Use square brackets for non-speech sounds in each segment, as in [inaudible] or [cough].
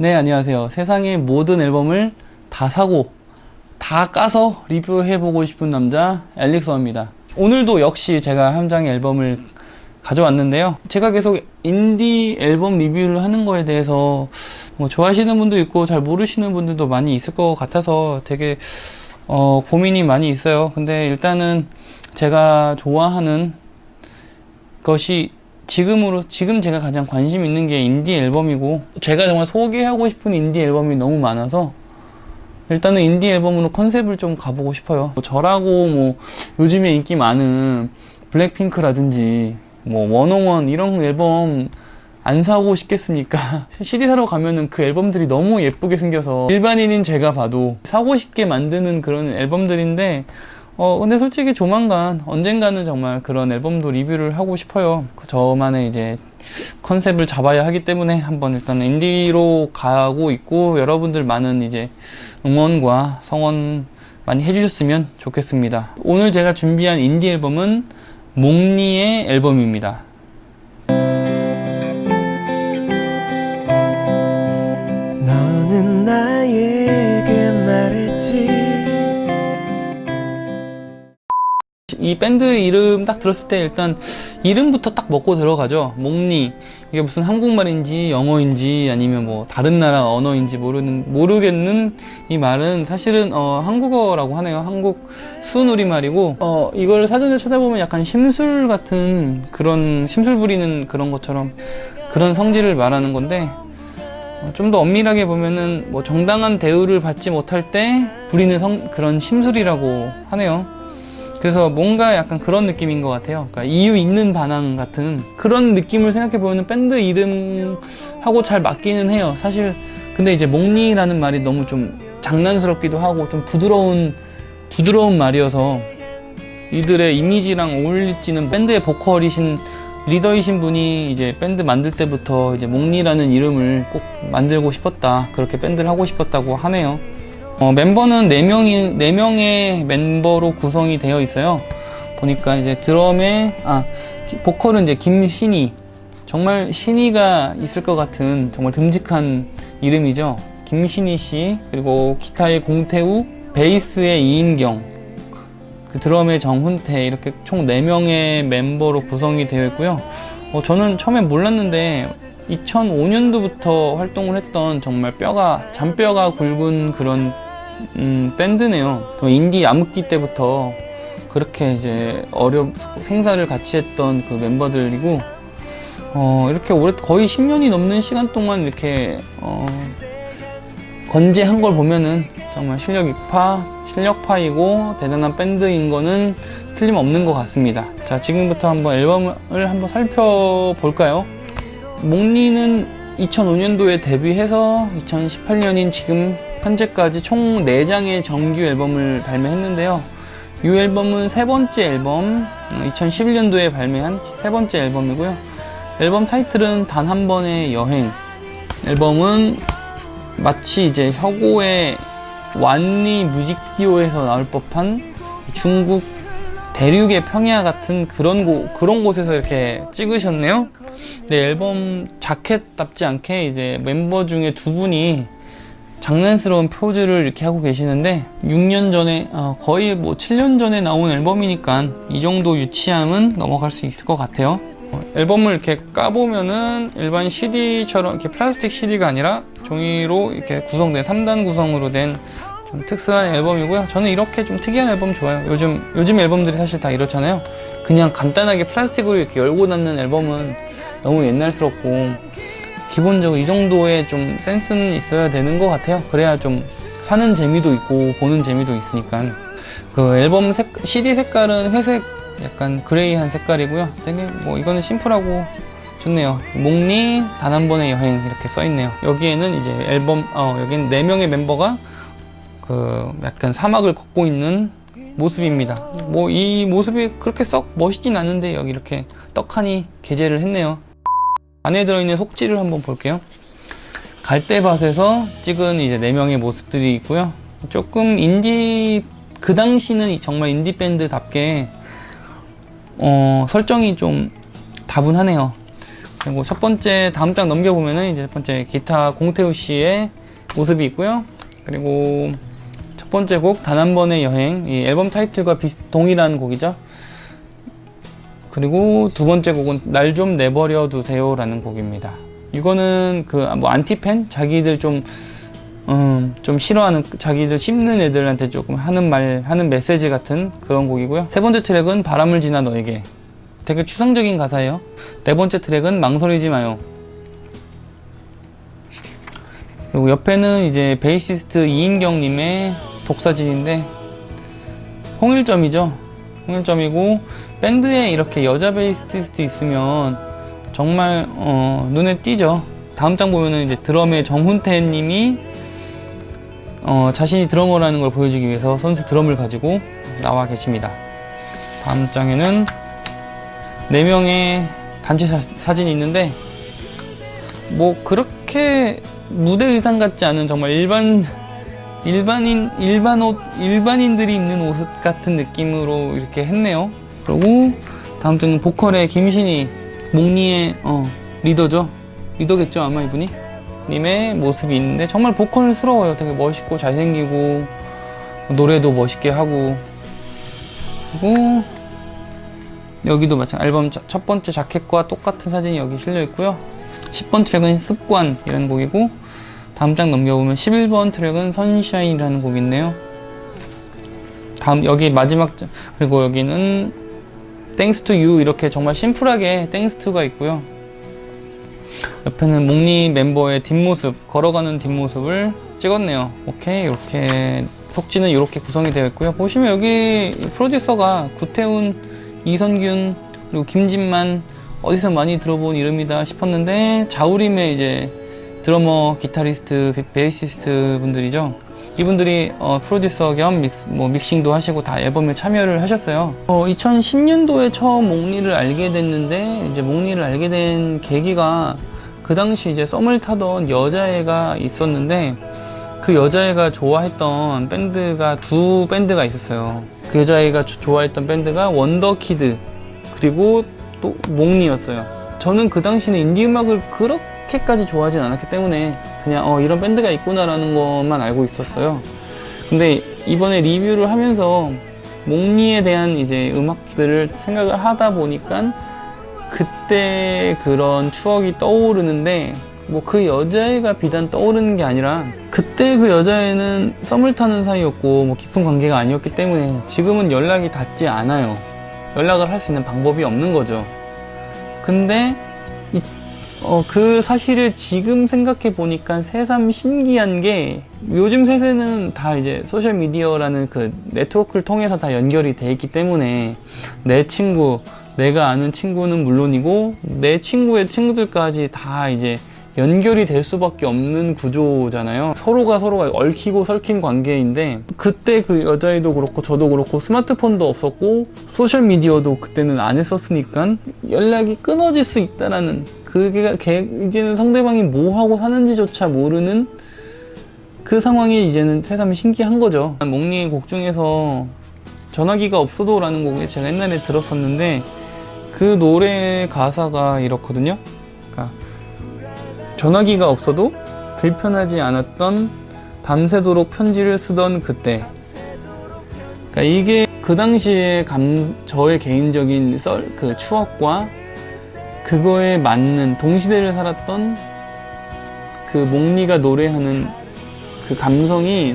네, 안녕하세요. 세상의 모든 앨범을 다 사고 다 까서 리뷰해보고 싶은 남자 엘릭서입니다. 오늘도 역시 제가 한 장의 앨범을 가져왔는데요. 제가 계속 인디 앨범 리뷰를 하는 거에 대해서 뭐 좋아하시는 분도 있고 잘 모르시는 분들도 많이 있을 것 같아서 되게 어, 고민이 많이 있어요. 근데 일단은 제가 좋아하는 것이 지금으로 지금 제가 가장 관심 있는 게 인디 앨범이고 제가 정말 소개하고 싶은 인디 앨범이 너무 많아서 일단은 인디 앨범으로 컨셉을 좀 가보고 싶어요. 뭐 저라고 뭐 요즘에 인기 많은 블랙핑크라든지 뭐 원어원 이런 앨범 안 사고 싶겠습니까? CD [laughs] 사러 가면은 그 앨범들이 너무 예쁘게 생겨서 일반인인 제가 봐도 사고 싶게 만드는 그런 앨범들인데 어 근데 솔직히 조만간 언젠가는 정말 그런 앨범도 리뷰를 하고 싶어요. 그 저만의 이제 컨셉을 잡아야 하기 때문에 한번 일단 인디로 가고 있고 여러분들 많은 이제 응원과 성원 많이 해주셨으면 좋겠습니다. 오늘 제가 준비한 인디 앨범은 몽니의 앨범입니다. 이 밴드 이름 딱 들었을 때 일단 이름부터 딱 먹고 들어가죠. 몽니. 이게 무슨 한국말인지 영어인지 아니면 뭐 다른 나라 언어인지 모르는 모르겠는 이 말은 사실은 어 한국어라고 하네요. 한국 순우리 말이고 어 이걸 사전에 찾아보면 약간 심술 같은 그런 심술 부리는 그런 것처럼 그런 성질을 말하는 건데 어, 좀더 엄밀하게 보면은 뭐 정당한 대우를 받지 못할 때 부리는 성, 그런 심술이라고 하네요. 그래서 뭔가 약간 그런 느낌인 것 같아요. 그러니까 이유 있는 반항 같은 그런 느낌을 생각해 보면 밴드 이름하고 잘 맞기는 해요. 사실 근데 이제 몽니라는 말이 너무 좀 장난스럽기도 하고 좀 부드러운 부드러운 말이어서 이들의 이미지랑 어울리지는 밴드의 보컬이신 리더이신 분이 이제 밴드 만들 때부터 이제 몽니라는 이름을 꼭 만들고 싶었다 그렇게 밴드를 하고 싶었다고 하네요. 어, 멤버는 4명이, 4명의 멤버로 구성이 되어 있어요. 보니까 이제 드럼에, 아, 기- 보컬은 이제 김신희. 정말 신희가 있을 것 같은 정말 듬직한 이름이죠. 김신희 씨, 그리고 기타의 공태우, 베이스의 이인경, 그 드럼의 정훈태, 이렇게 총 4명의 멤버로 구성이 되어 있고요. 어, 저는 처음에 몰랐는데 2005년도부터 활동을 했던 정말 뼈가 잔뼈가 굵은 그런 음, 밴드네요. 또 인디 암흑기 때부터 그렇게 이제 어렵 생사를 같이 했던 그 멤버들이고 어, 이렇게 오래 거의 10년이 넘는 시간 동안 이렇게 어, 건재한 걸 보면은 정말 실력파 실력파이고 대단한 밴드인 거는 틀림없는 것 같습니다. 자 지금부터 한번 앨범을 한번 살펴볼까요? 몽니는 2005년도에 데뷔해서 2018년인 지금 현재까지 총 4장의 정규 앨범을 발매했는데요. 이 앨범은 세 번째 앨범, 2011년도에 발매한 세 번째 앨범이고요. 앨범 타이틀은 단 한 번의 여행. 앨범은 마치 이제 혁오의 완리 뮤직비디오에서 나올 법한 중국 대륙의 평야 같은 그런 곳 그런 곳에서 이렇게 찍으셨네요. 네, 앨범 자켓답지 않게 이제 멤버 중에 두 분이 장난스러운 포즈를 이렇게 하고 계시는데 6년 전에 어, 거의 뭐 7년 전에 나온 앨범이니까 이 정도 유치함은 넘어갈 수 있을 것 같아요. 어, 앨범을 이렇게 까보면은 일반 CD처럼 이렇게 플라스틱 CD가 아니라 종이로 이렇게 구성된 3단 구성으로 된 좀 특수한 앨범이고요. 저는 이렇게 좀 특이한 앨범 좋아요. 요즘 요즘 앨범들이 사실 다 이렇잖아요. 그냥 간단하게 플라스틱으로 이렇게 열고 닫는 앨범은 너무 옛날스럽고 기본적으로 이 정도의 좀 센스는 있어야 되는 것 같아요. 그래야 좀 사는 재미도 있고 보는 재미도 있으니까. 그 앨범 색, CD 색깔은 회색 약간 그레이한 색깔이고요. 되게 뭐 이거는 심플하고 좋네요. 목리 단 한 번의 여행 이렇게 써 있네요. 여기에는 이제 앨범 어 여기는 네 명의 멤버가 그 약간 사막을 걷고 있는 모습입니다. 뭐 이 모습이 그렇게 썩 멋있진 않은데 여기 이렇게 떡하니 게재를 했네요. 안에 들어있는 속지를 한번 볼게요. 갈대밭에서 찍은 이제 네 명의 모습들이 있고요. 조금 인디 그 당시는 정말 인디 밴드답게 어, 설정이 좀 다분하네요. 그리고 첫 번째 다음 장 넘겨보면은 이제 첫 번째 기타 공태우 씨의 모습이 있고요. 그리고 첫 번째 곡 단 한 번의 여행 이 앨범 타이틀과 비슷 동일한 곡이죠. 그리고 두 번째 곡은 날 좀 내버려 두세요 라는 곡입니다. 이거는 그 뭐 안티팬 자기들 좀 음, 좀 싫어하는 자기들 씹는 애들한테 조금 하는 말 하는 메시지 같은 그런 곡이고요. 세 번째 트랙은 바람을 지나 너에게 되게 추상적인 가사예요. 네 번째 트랙은 망설이지 마요. 그리고 옆에는 이제 베이시스트 이인경 님의 독사진인데 홍일점이죠. 홍일점이고 밴드에 이렇게 여자 베이시스트 있으면 정말 어, 눈에 띄죠. 다음 장 보면은 이제 드럼의 정훈태 님이 어, 자신이 드러머라는 걸 보여주기 위해서 선수 드럼을 가지고 나와 계십니다. 다음 장에는 네 명의 단체 사, 사진이 있는데 뭐 그렇게 무대 의상 같지 않은 정말 일반 일반인 일반 옷 일반인들이 입는 옷 같은 느낌으로 이렇게 했네요. 그리고 다음 장은 보컬의 김신희 몽니의 어, 리더죠. 리더겠죠 아마 이분이 님의 모습이 있는데 정말 보컬스러워요. 되게 멋있고 잘생기고 노래도 멋있게 하고 그리고 여기도 마찬가지 앨범 자- 첫 번째 자켓과 똑같은 사진이 여기 실려 있고요. 10번 트랙은 습관이라는 곡이고 다음 장 넘겨보면 11번 트랙은 선샤인이라는 곡이 있네요. 다음 여기 마지막 장 그리고 여기는 땡스 투유 이렇게 정말 심플하게 땡스 투가 있고요. 옆에는 몽니 멤버의 뒷모습 걸어가는 뒷모습을 찍었네요. 오케이 이렇게 속지는 이렇게 구성이 되어 있고요. 보시면 여기 프로듀서가 구태훈, 이선균 그리고 김진만 어디서 많이 들어본 이름이다 싶었는데 자우림의 이제 드러머, 기타리스트, 베- 베이시스트 분들이죠. 이분들이 어, 프로듀서 겸 믹스, 뭐 믹싱도 하시고 다 앨범에 참여를 하셨어요. 어, 2010년도에 처음 몽니를 알게 됐는데 이제 몽니를 알게 된 계기가 그 당시 이제 썸을 타던 여자애가 있었는데 그 여자애가 좋아했던 밴드가 두 밴드가 있었어요. 그 여자애가 주- 좋아했던 밴드가 원더키드 그리고 또 몽니였어요. 저는 그 당시는 인디 음악을 그렇게 까지 좋아하진 않았기 때문에 그냥 어 이런 밴드가 있구나라는 것만 알고 있었어요. 근데 이번에 리뷰를 하면서 몽니에 대한 이제 음악들을 생각을 하다 보니까 그때 그런 추억이 떠오르는데 뭐 그 여자애가 비단 떠오르는 게 아니라 그때 그 여자애는 썸을 타는 사이였고 뭐 깊은 관계가 아니었기 때문에 지금은 연락이 닿지 않아요. 연락을 할 수 있는 방법이 없는 거죠. 근데 이, 어, 그 사실을 지금 생각해 보니까 새삼 신기한 게 요즘 세대는 다 이제 소셜 미디어라는 그 네트워크를 통해서 다 연결이 돼 있기 때문에 내 친구, 내가 아는 친구는 물론이고 내 친구의 친구들까지 다 이제 연결이 될 수밖에 없는 구조잖아요. 서로가 서로가 얽히고 설킨 관계인데 그때 그 여자애도 그렇고 저도 그렇고 스마트폰도 없었고 소셜 미디어도 그때는 안 했었으니까 연락이 끊어질 수 있다라는 그게 걔- 이제는 상대방이 뭐 하고 사는지조차 모르는 그 상황이 이제는 새삼 신기한 거죠. 몽니의 곡 중에서 전화기가 없어도 라는 곡을 제가 옛날에 들었었는데 그 노래 가사가 이렇거든요. 그러니까 전화기가 없어도 불편하지 않았던 밤새도록 편지를 쓰던 그때. 그러니까 이게 그 당시에 감, 저의 개인적인 썰, 그 추억과 그거에 맞는 동시대를 살았던 그 몽니가 노래하는 그 감성이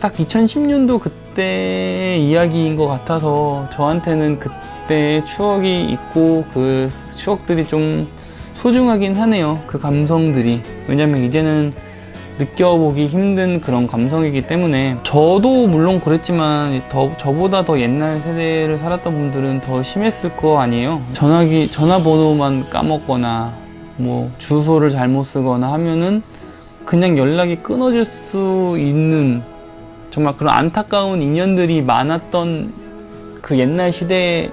딱 2010년도 그때의 이야기인 것 같아서 저한테는 그때의 추억이 있고 그 추억들이 좀 소중하긴 하네요. 그 감성들이. 왜냐면 이제는 느껴보기 힘든 그런 감성이기 때문에 저도 물론 그랬지만 더 저보다 더 옛날 세대를 살았던 분들은 더 심했을 거 아니에요. 전화기 전화번호만 까먹거나 뭐 주소를 잘못 쓰거나 하면은 그냥 연락이 끊어질 수 있는 정말 그런 안타까운 인연들이 많았던 그 옛날 시대에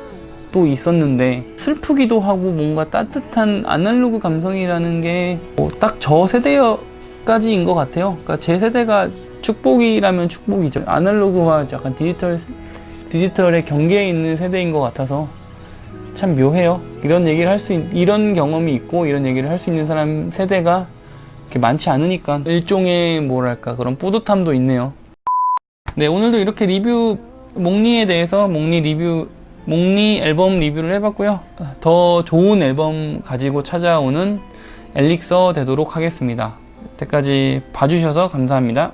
또 있었는데 슬프기도 하고 뭔가 따뜻한 아날로그 감성이라는 게 딱 저 세대까지인 것 같아요. 그러니까 제 세대가 축복이라면 축복이죠. 아날로그와 약간 디지털 디지털의 경계에 있는 세대인 것 같아서 참 묘해요. 이런 얘기를 할 수, 이런 경험이 있고 이런 얘기를 할 수 있는 사람 세대가 이렇게 많지 않으니까 일종의 뭐랄까 그런 뿌듯함도 있네요. 네, 오늘도 이렇게 리뷰, 몽니에 대해서 몽니 리뷰, 몽니 앨범 리뷰를 해봤고요. 더 좋은 앨범 가지고 찾아오는 엘릭서 되도록 하겠습니다. 여태까지 봐주셔서 감사합니다.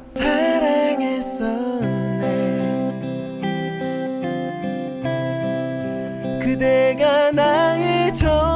그대가 나의 전